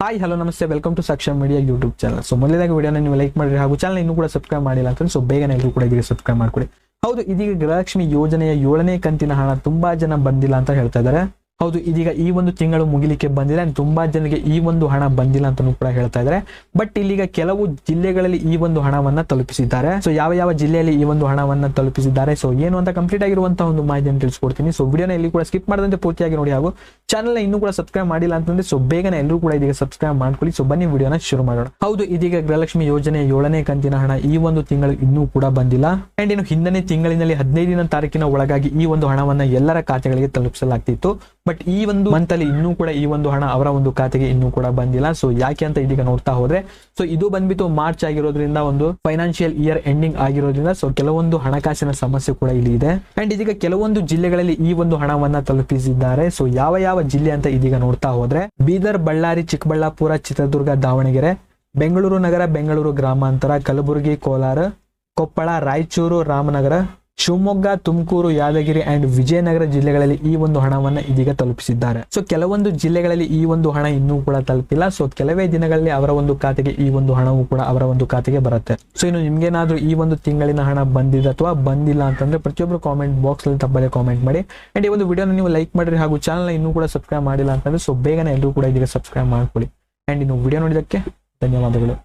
Hi hello ನಮಸ್ತೆ welcome to Saksham media YouTube channel so ಮೊದಲಾಗಿ ವಿಡಿಯೋನ ನೀವು ಲೈಕ್ ಮಾಡಿರಿ ಹಾಗೂ ಚಾನಲ್ ಇನ್ನೂ ಕೂಡ ಸಬ್ಸ್ಕ್ರೈಬ್ ಮಾಡಿಲ್ಲ ಅಂತಂದ್ರೆ ಸೊ ಬೇಗನೆ ಎಲ್ಲರೂ ಕೂಡ ಇದೀಗ ಸಬ್ಸ್ಕ್ರೈಬ್ ಮಾಡ್ಕೊಡಿ. ಹೌದು, ಇದೀಗ ಗೃಹಲಕ್ಷ್ಮಿ ಯೋಜನೆಯ ಏಳನೇ ಕಂತಿನ ಹಣ ತುಂಬಾ ಜನ ಬಂದಿಲ್ಲ ಅಂತ ಹೇಳ್ತಾ ಇದ್ದಾರೆ. ಹೌದು, ಇದೀಗ ಈ ಒಂದು ತಿಂಗಳು ಮುಗಿಲಿಕ್ಕೆ ಬಂದಿದೆ ತುಂಬಾ ಜನರಿಗೆ ಈ ಒಂದು ಹಣ ಬಂದಿಲ್ಲ ಅಂತಾನೂ ಕೂಡ ಹೇಳ್ತಾ ಇದ್ದಾರೆ. ಬಟ್ ಇಲ್ಲಿಗ ಕೆಲವು ಜಿಲ್ಲೆಗಳಲ್ಲಿ ಈ ಒಂದು ಹಣವನ್ನ ತಲುಪಿಸಿದ್ದಾರೆ. ಸೊ ಯಾವ ಯಾವ ಜಿಲ್ಲೆಯಲ್ಲಿ ಈ ಒಂದು ಹಣವನ್ನ ತಲುಪಿಸಿದ್ದಾರೆ? ಸೊ ಏನು ಅಂತ ಕಂಪ್ಲೀಟ್ ಆಗಿರುವಂತಹ ಒಂದು ಮಾಹಿತಿಯನ್ನು ತಿಳಿಸ್ಕೊಡ್ತೀನಿ. ಸೊ ವಿಡಿಯೋನ ಇಲ್ಲಿ ಕೂಡ ಸ್ಕಿಪ್ ಮಾಡದಂತೆ ಪೂರ್ತಿಯಾಗಿ ನೋಡಿ ಹಾಗೂ ಚಾನಲ್ ಇನ್ನೂ ಕೂಡ ಸಬ್ಸ್ಕ್ರೈಬ್ ಮಾಡಿಲ್ಲ ಅಂತಂದ್ರೆ ಸೊ ಬೇಗನೆ ಎಲ್ಲರೂ ಕೂಡ ಇದೀಗ ಸಬ್ಸ್ಕ್ರೈಬ್ ಮಾಡ್ಕೊಳ್ಳಿ. ಸೊ ಬನ್ನಿ ವಿಡಿಯೋನ ಶುರು ಮಾಡೋಣ. ಹೌದು, ಇದೀಗ ಗೃಹಲಕ್ಷ್ಮಿ ಯೋಜನೆ ಏಳನೇ ಕಂತಿನ ಹಣ ಈ ಒಂದು ತಿಂಗಳು ಇನ್ನೂ ಕೂಡ ಬಂದಿಲ್ಲ. ಅಂಡ್ ಇನ್ನು ಹಿಂದನೇ ತಿಂಗಳಿನಲ್ಲಿ ಹದಿನೈದನೇ ತಾರೀಕಿನ ಒಳಗಾಗಿ ಈ ಒಂದು ಹಣವನ್ನ ಎಲ್ಲರ ಖಾತೆಗಳಿಗೆ ತಲುಪಿಸಲಾಗ್ತಿತ್ತು. ಬಟ್ ಈ ಒಂದು ಮಂತ್ ಅಲ್ಲಿ ಇನ್ನೂ ಕೂಡ ಈ ಒಂದು ಹಣ ಅವರ ಒಂದು ಖಾತೆಗೆ ಇನ್ನೂ ಕೂಡ ಬಂದಿಲ್ಲ. ಸೊ ಯಾಕೆ ಅಂತ ಇದೀಗ ನೋಡ್ತಾ ಹೋದ್ರೆ ಸೊ ಇದು ಬಂದ್ಬಿಟ್ಟು ಮಾರ್ಚ್ ಆಗಿರೋದ್ರಿಂದ ಒಂದು ಫೈನಾನ್ಷಿಯಲ್ ಇಯರ್ ಎಂಡಿಂಗ್ ಆಗಿರೋದ್ರಿಂದ ಸೊ ಕೆಲವೊಂದು ಹಣಕಾಸಿನ ಸಮಸ್ಯೆ ಕೂಡ ಇಲ್ಲಿ ಇದೆ. ಅಂಡ್ ಇದೀಗ ಕೆಲವೊಂದು ಜಿಲ್ಲೆಗಳಲ್ಲಿ ಈ ಒಂದು ಹಣವನ್ನ ತಲುಪಿಸಿದ್ದಾರೆ. ಸೊ ಯಾವ ಯಾವ ಜಿಲ್ಲೆ ಅಂತ ಇದೀಗ ನೋಡ್ತಾ ಹೋದ್ರೆ ಬೀದರ್, ಬಳ್ಳಾರಿ, ಚಿಕ್ಕಬಳ್ಳಾಪುರ, ಚಿತ್ರದುರ್ಗ, ದಾವಣಗೆರೆ, ಬೆಂಗಳೂರು ನಗರ, ಬೆಂಗಳೂರು ಗ್ರಾಮಾಂತರ, ಕಲಬುರಗಿ, ಕೋಲಾರ, ಕೊಪ್ಪಳ, ರಾಯಚೂರು, ರಾಮನಗರ ಶಿವಮೊಗ್ಗ, ತುಮಕೂರು, ಯಾದಗಿರಿ ಅಂಡ್ ವಿಜಯನಗರ ಜಿಲ್ಲೆಗಳಲ್ಲಿ ಈ ಒಂದು ಹಣವನ್ನ ಇದೀಗ ತಲುಪಿಸಿದ್ದಾರೆ. ಸೊ ಕೆಲವೊಂದು ಜಿಲ್ಲೆಗಳಲ್ಲಿ ಈ ಒಂದು ಹಣ ಇನ್ನೂ ಕೂಡ ತಲುಪಿಲ್ಲ. ಸೊ ಕೆಲವೇ ದಿನಗಳಲ್ಲಿ ಅವರ ಒಂದು ಖಾತೆಗೆ ಈ ಒಂದು ಹಣವು ಕೂಡ ಅವರ ಒಂದು ಖಾತೆಗೆ ಬರುತ್ತೆ. ಸೊ ಇನ್ನು ನಿಮ್ಗೇನಾದ್ರೂ ಈ ಒಂದು ತಿಂಗಳಿನ ಹಣ ಬಂದಿದೆ ಅಥವಾ ಬಂದಿಲ್ಲ ಅಂತಂದ್ರೆ ಪ್ರತಿಯೊಬ್ಬರು ಕಾಮೆಂಟ್ ಬಾಕ್ಸ್ ಅಲ್ಲಿ ತಪ್ಪದೆ ಕಾಮೆಂಟ್ ಮಾಡಿ. ಅಂಡ್ ಈ ಒಂದು ವಿಡಿಯೋನ ನೀವು ಲೈಕ್ ಮಾಡಿರಿ ಹಾಗೂ ಚಾನಲ್ ಇನ್ನೂ ಕೂಡ ಸಬ್ಸ್ಕ್ರೈಬ್ ಮಾಡಿಲ್ಲ ಅಂತಂದ್ರೆ ಸೊ ಬೇಗನೆ ಎಲ್ಲರೂ ಕೂಡ ಇದೀಗ ಸಬ್ಸ್ಕ್ರೈಬ್ ಮಾಡ್ಕೊಳ್ಳಿ. ಅಂಡ್ ಇನ್ನು ವಿಡಿಯೋ ನೋಡಿದಕ್ಕೆ ಧನ್ಯವಾದಗಳು.